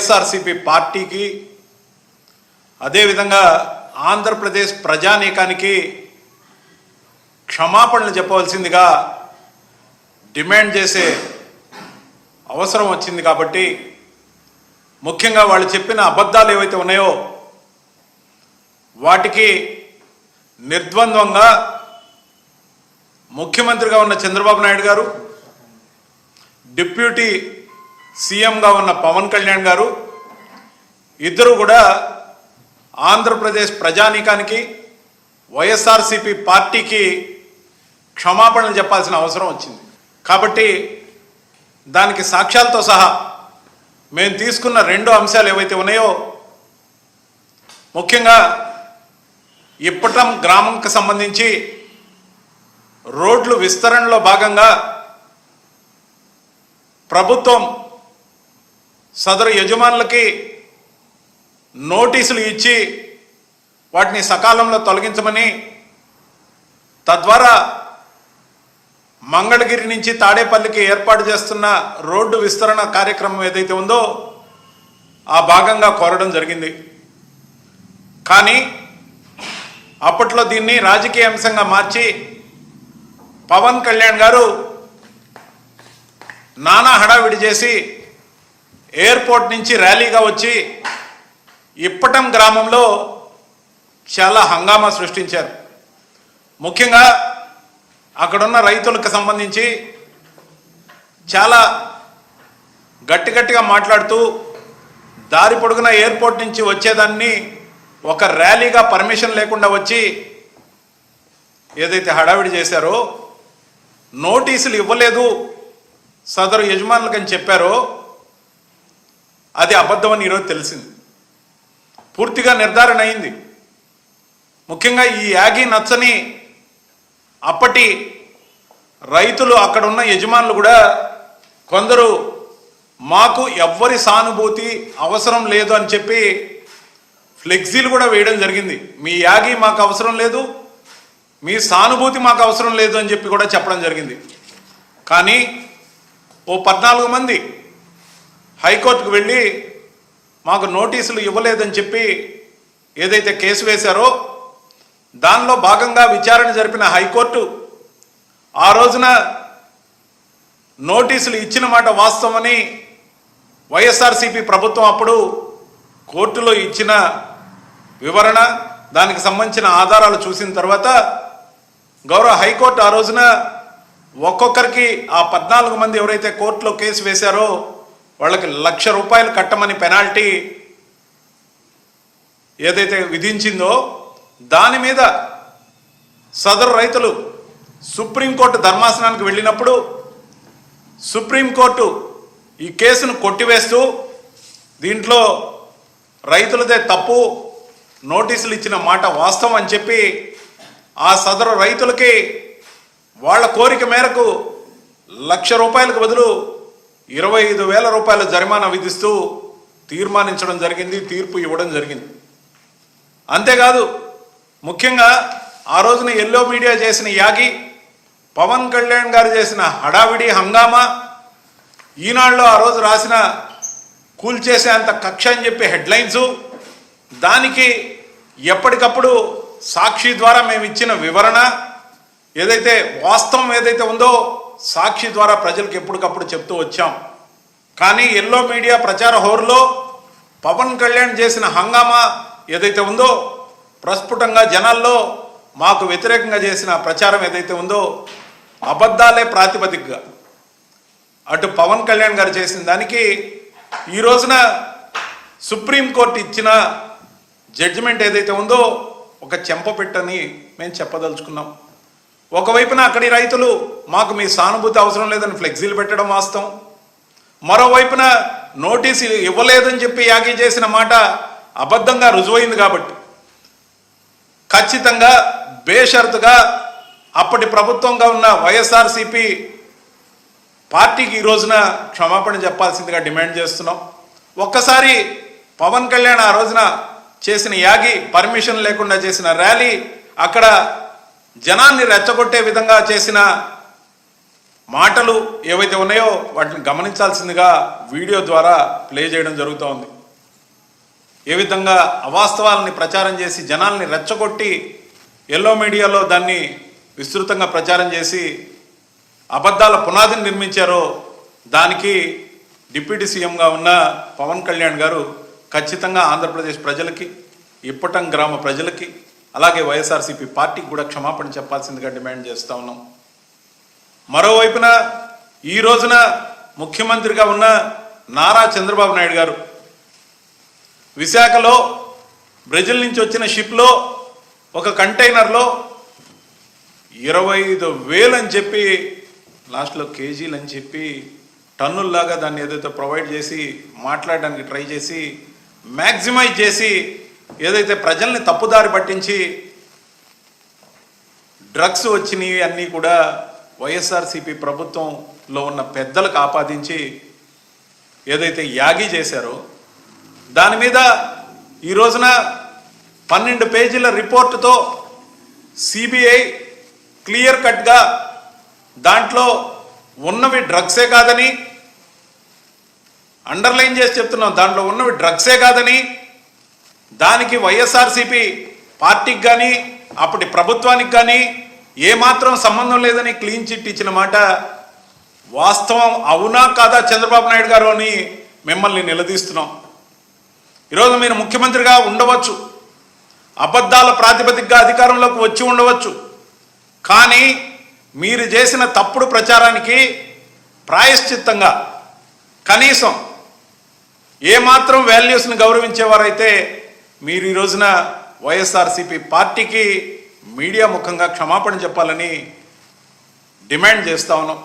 వైఎస్ఆర్సిపి పార్టీకి అదేవిధంగా ఆంధ్రప్రదేశ్ ప్రజానీకానికి క్షమాపణలు చెప్పవలసిందిగా డిమాండ్ చేసే అవసరం వచ్చింది కాబట్టి ముఖ్యంగా వాళ్ళు చెప్పిన అబద్ధాలు ఏవైతే ఉన్నాయో వాటికి నిర్ద్వంద్వంగా ముఖ్యమంత్రిగా ఉన్న చంద్రబాబు నాయుడు గారు డిప్యూటీ సీఎంగా ఉన్న పవన్ కళ్యాణ్ గారు ఇద్దరు కూడా ఆంధ్రప్రదేశ్ ప్రజానీకానికి వైఎస్ఆర్సిపి పార్టీకి క్షమాపణలు చెప్పాల్సిన అవసరం వచ్చింది. కాబట్టి దానికి సాక్ష్యాలతో సహా మేము తీసుకున్న రెండు అంశాలు ఏవైతే ఉన్నాయో ముఖ్యంగా ఇప్పటం గ్రామంకి సంబంధించి రోడ్లు విస్తరణలో భాగంగా ప్రభుత్వం సదరు యజమానులకి నోటీసులు ఇచ్చి వాటిని సకాలంలో తొలగించమని తద్వారా మంగళగిరి నుంచి తాడేపల్లికి ఏర్పాటు చేస్తున్న రోడ్డు విస్తరణ కార్యక్రమం ఏదైతే ఉందో ఆ భాగంగా కోరడం జరిగింది. కానీ అప్పట్లో దీన్ని రాజకీయ అంశంగా మార్చి పవన్ కళ్యాణ్ గారు నానా హడావిడి చేసి ఎయిర్పోర్ట్ నుంచి ర్యాలీగా వచ్చి ఇప్పటం గ్రామంలో చాలా హంగామా సృష్టించారు. ముఖ్యంగా అక్కడున్న రైతులకు సంబంధించి చాలా గట్టి గట్టిగా మాట్లాడుతూ దారి పొడుగున ఎయిర్పోర్ట్ నుంచి వచ్చేదాన్ని ఒక ర్యాలీగా పర్మిషన్ లేకుండా వచ్చి ఏదైతే హడావిడి చేశారో నోటీసులు ఇవ్వలేదు సదరు యజమానులకు అని చెప్పారో అది అబద్ధం అని ఈరోజు తెలిసింది. పూర్తిగా నిర్ధారణ అయింది. ముఖ్యంగా ఈ యాగి నచ్చని అప్పటి రైతులు అక్కడ ఉన్న యజమానులు కూడా కొందరు మాకు ఎవ్వరి సానుభూతి అవసరం లేదు అని చెప్పి ఫ్లెక్సీలు కూడా వేయడం జరిగింది. మీ యాగి మాకు అవసరం లేదు మీ సానుభూతి మాకు అవసరం లేదు అని చెప్పి కూడా చెప్పడం జరిగింది. కానీ ఓ పద్నాలుగు మంది హైకోర్టుకు వెళ్ళి మాకు నోటీసులు ఇవ్వలేదని చెప్పి ఏదైతే కేసు వేశారో దానిలో భాగంగా విచారణ జరిపిన హైకోర్టు ఆ రోజున నోటీసులు ఇచ్చిన మాట వాస్తవమని వైఎస్ఆర్సీపీ ప్రభుత్వం అప్పుడు కోర్టులో ఇచ్చిన వివరణ దానికి సంబంధించిన ఆధారాలు చూసిన తర్వాత గౌరవ హైకోర్టు ఆ రోజున ఒక్కొక్కరికి ఆ పద్నాలుగు మంది ఎవరైతే కోర్టులో కేసు వేశారో వాళ్ళకి లక్ష రూపాయలు కట్టమని పెనాల్టీ ఏదైతే విధించిందో దాని మీద సదరు రైతులు సుప్రీంకోర్టు ధర్మాసనానికి వెళ్ళినప్పుడు సుప్రీంకోర్టు ఈ కేసును కొట్టివేస్తూ దీంట్లో రైతులదే తప్పు నోటీసులు ఇచ్చిన మాట వాస్తవం అని చెప్పి ఆ సదరు రైతులకి వాళ్ళ కోరిక మేరకు లక్ష రూపాయలకు బదులు ఇరవై ఐదు వేల రూపాయల జరిమానా విధిస్తూ తీర్మానించడం జరిగింది తీర్పు ఇవ్వడం జరిగింది. అంతేకాదు ముఖ్యంగా ఆ రోజున ఎల్లో మీడియా చేసిన యాగి పవన్ కళ్యాణ్ గారు చేసిన హడావిడి హంగామా ఈనాడులో ఆ రోజు రాసిన కూల్చేసే అంత కక్ష అని చెప్పి హెడ్లైన్స్ దానికి ఎప్పటికప్పుడు సాక్షి ద్వారా మేము ఇచ్చిన వివరణ ఏదైతే వాస్తవం ఏదైతే ఉందో సాక్షి ద్వారా ప్రజలకు ఎప్పటికప్పుడు చెప్తూ వచ్చాం. కానీ ఎల్లో మీడియా ప్రచార హోరులో పవన్ కళ్యాణ్ చేసిన హంగామా ఏదైతే ఉందో ప్రస్ఫుటంగా జనాల్లో మాకు వ్యతిరేకంగా చేసిన ప్రచారం ఏదైతే ఉందో అబద్ధాలే ప్రాతిపదికగా. అటు పవన్ కళ్యాణ్ గారు చేసిన దానికి ఈ రోజున సుప్రీంకోర్టు ఇచ్చిన జడ్జిమెంట్ ఏదైతే ఉందో ఒక చెంపపెట్టని మేము చెప్పదలుచుకున్నాం. ఒకవైపున అక్కడి రైతులు మాకు మీ సానుభూతి అవసరం లేదని ఫ్లెక్సీలు పెట్టడం వాస్తవం. మరోవైపున నోటీసు ఇవ్వలేదని చెప్పి యాగి చేసిన మాట అబద్ధంగా రుజువైంది కాబట్టి. ఖచ్చితంగా బేషరతుగా అప్పటి ప్రభుత్వంగా ఉన్న వైఎస్ఆర్సిపి పార్టీకి ఈ రోజున క్షమాపణ చెప్పాల్సిందిగా డిమాండ్ చేస్తున్నాం. ఒక్కసారి పవన్ కళ్యాణ్ ఆ రోజున చేసిన యాగి పర్మిషన్ లేకుండా చేసిన ర్యాలీ అక్కడ జనాన్ని రెచ్చగొట్టే విధంగా చేసిన మాటలు ఏవైతే ఉన్నాయో వాటిని గమనించాల్సిందిగా వీడియో ద్వారా ప్లే చేయడం జరుగుతూ ఉంది. ఏ విధంగా అవాస్తవాలని ప్రచారం చేసి జనాల్ని రెచ్చగొట్టి ఎల్లో మీడియాలో దాన్ని విస్తృతంగా ప్రచారం చేసి అబద్ధాల పునాదిని నిర్మించారో దానికి డిప్యూటీ సీఎంగా ఉన్న పవన్ కళ్యాణ్ గారు ఖచ్చితంగా ఆంధ్రప్రదేశ్ ప్రజలకి ఇప్పటం గ్రామ ప్రజలకి అలాగే వైఎస్ఆర్సీపీ పార్టీకి కూడా క్షమాపణ చెప్పాల్సిందిగా డిమాండ్ చేస్తా ఉన్నాం. మరోవైపున ఈ రోజున ముఖ్యమంత్రిగా ఉన్న నారా చంద్రబాబు నాయుడు గారు విశాఖలో బ్రెజిల్ నుంచి వచ్చిన షిప్లో ఒక కంటైనర్లో ఇరవై ఐదు వేలు అని చెప్పి లాస్ట్లో కేజీలు అని చెప్పి టన్నుల్లాగా దాన్ని ఏదైతే ప్రొవైడ్ చేసి మాట్లాడడానికి ట్రై చేసి మ్యాక్సిమైజ్ చేసి ఏదైతే ప్రజల్ని తప్పుదారి పట్టించి డ్రగ్స్ వచ్చినవి అన్నీ కూడా వైఎస్ఆర్సీపీ ప్రభుత్వంలో ఉన్న పెద్దలకు ఆపాదించి ఏదైతే యాగి చేశారో దాని మీద ఈ రోజున పన్నెండు పేజీల రిపోర్టుతో సిబిఐ క్లియర్ కట్గా దాంట్లో ఉన్నవి డ్రగ్సే కాదని అండర్లైన్ చేసి చెప్తున్నాం. దాంట్లో ఉన్నవి డ్రగ్సే కాదని దానికి వైఎస్ఆర్సీపీ పార్టీకి కానీ అప్పటి ప్రభుత్వానికి కానీ ఏమాత్రం సంబంధం లేదని క్లీన్ చిట్ ఇచ్చిన మాట వాస్తవం అవునా కాదా చంద్రబాబు నాయుడు గారు అని మిమ్మల్ని నిలదీస్తున్నాం. ఈరోజు మీరు ముఖ్యమంత్రిగా ఉండవచ్చు. అబద్ధాల ప్రాతిపదికగా అధికారంలోకి వచ్చి ఉండవచ్చు. కానీ మీరు చేసిన తప్పుడు ప్రచారానికి ప్రాయశ్చిత్తంగా కనీసం ఏమాత్రం వాల్యూస్ని గౌరవించేవారైతే మీరు ఈ రోజున వైఎస్ఆర్సీపీ పార్టీకి మీడియా ముఖంగా క్షమాపణ చెప్పాలని డిమాండ్ చేస్తా ఉన్నాం.